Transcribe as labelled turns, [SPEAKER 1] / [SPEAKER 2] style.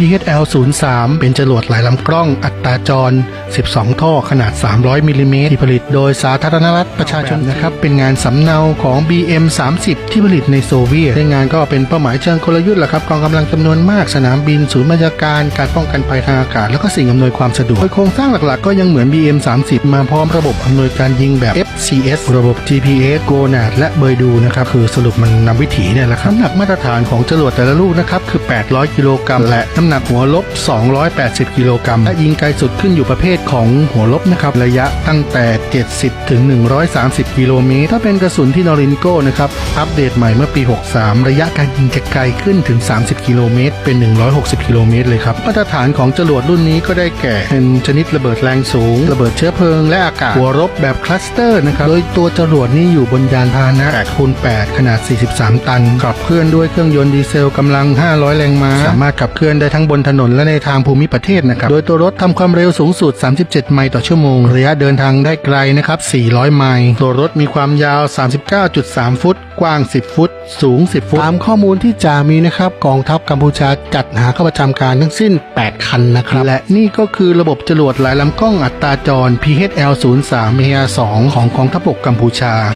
[SPEAKER 1] PHL 03เป็นจรวดหลายลำกล้องอัตราจร 12 ท่อขนาด 300มิลลิเมตรที่ผลิตโดยสาธารณรัฐประชาชนนะครับเป็นงานสำเนาของ BM 30ที่ผลิตในโซเวียตในงานก็เป็นเป้าหมายเชิงกลยุทธ์แหละครับกองกำลังจำนวนมากสนามบินศูนย์บัญชาการการป้องกันภัยทางอากาศ แล้วก็สิ่งอำนวยความสะดวกโดยโครงสร้างหลักๆ ก็ยังเหมือน BM 30มาพร้อมระบบอำนวยการยิงแบบ FCS ระบบ GPS GONAD และเบยดูนะครับคือสรุปมันนำวิถีเนี่ยแหละครับน้ำหนักมาตรฐานของจรวดแต่ละลูกนะครับคือ 800 กิโลกรัมและน้ำำหนักหัวลบ 280 กิโลกรัม และยิงไกลสุดขึ้นอยู่ประเภทของหัวลบนะครับ ระยะตั้งแต่ 70 ถึง 130 กิโลเมตร ถ้าเป็นกระสุนที่นอรินโก้นะครับ อัปเดตใหม่เมื่อปี 63 ระยะการยิงจะไกลขึ้นถึง 30 กิโลเมตร เป็น 160 กิโลเมตรเลยครับ มาตรฐานของจรวดรุ่นนี้ก็ได้แก่เป็นชนิดระเบิดแรงสูง ระเบิดเชื้อเพลิง และอากาศ หัวรบแบบคลัสเตอร์นะครับ โดยตัวจรวดนี้อยู่บนยานพาหนะ8คูณ8ขนาด 43 ตัน ขับเคลื่อนด้วยเครื่องยนต์ดีเซลกำลัง 500 แรงม้า สามารถขับเคลื่อนได้ทั้งบนถนนและในทางภูมิประเทศนะครับ โดยตัวรถทำความเร็วสูงสุด 37 ไมล์ต่อชั่วโมง ระยะเดินทางได้ไกลนะครับ 400 ไมล์ ตัวรถมีความยาว 39.3 ฟุต กว้าง 10 ฟุต สูง 10 ฟุต ตามข้อมูลที่จ่ามีนะครับ กองทัพกัมพูชาจัดหาเข้าประจำการทั้งสิ้น 8 คันนะครับ และนี่ก็คือระบบจรวดหลายลำกล้องอัตราจร PHL 03 2ของกองทัพบกกัมพูชา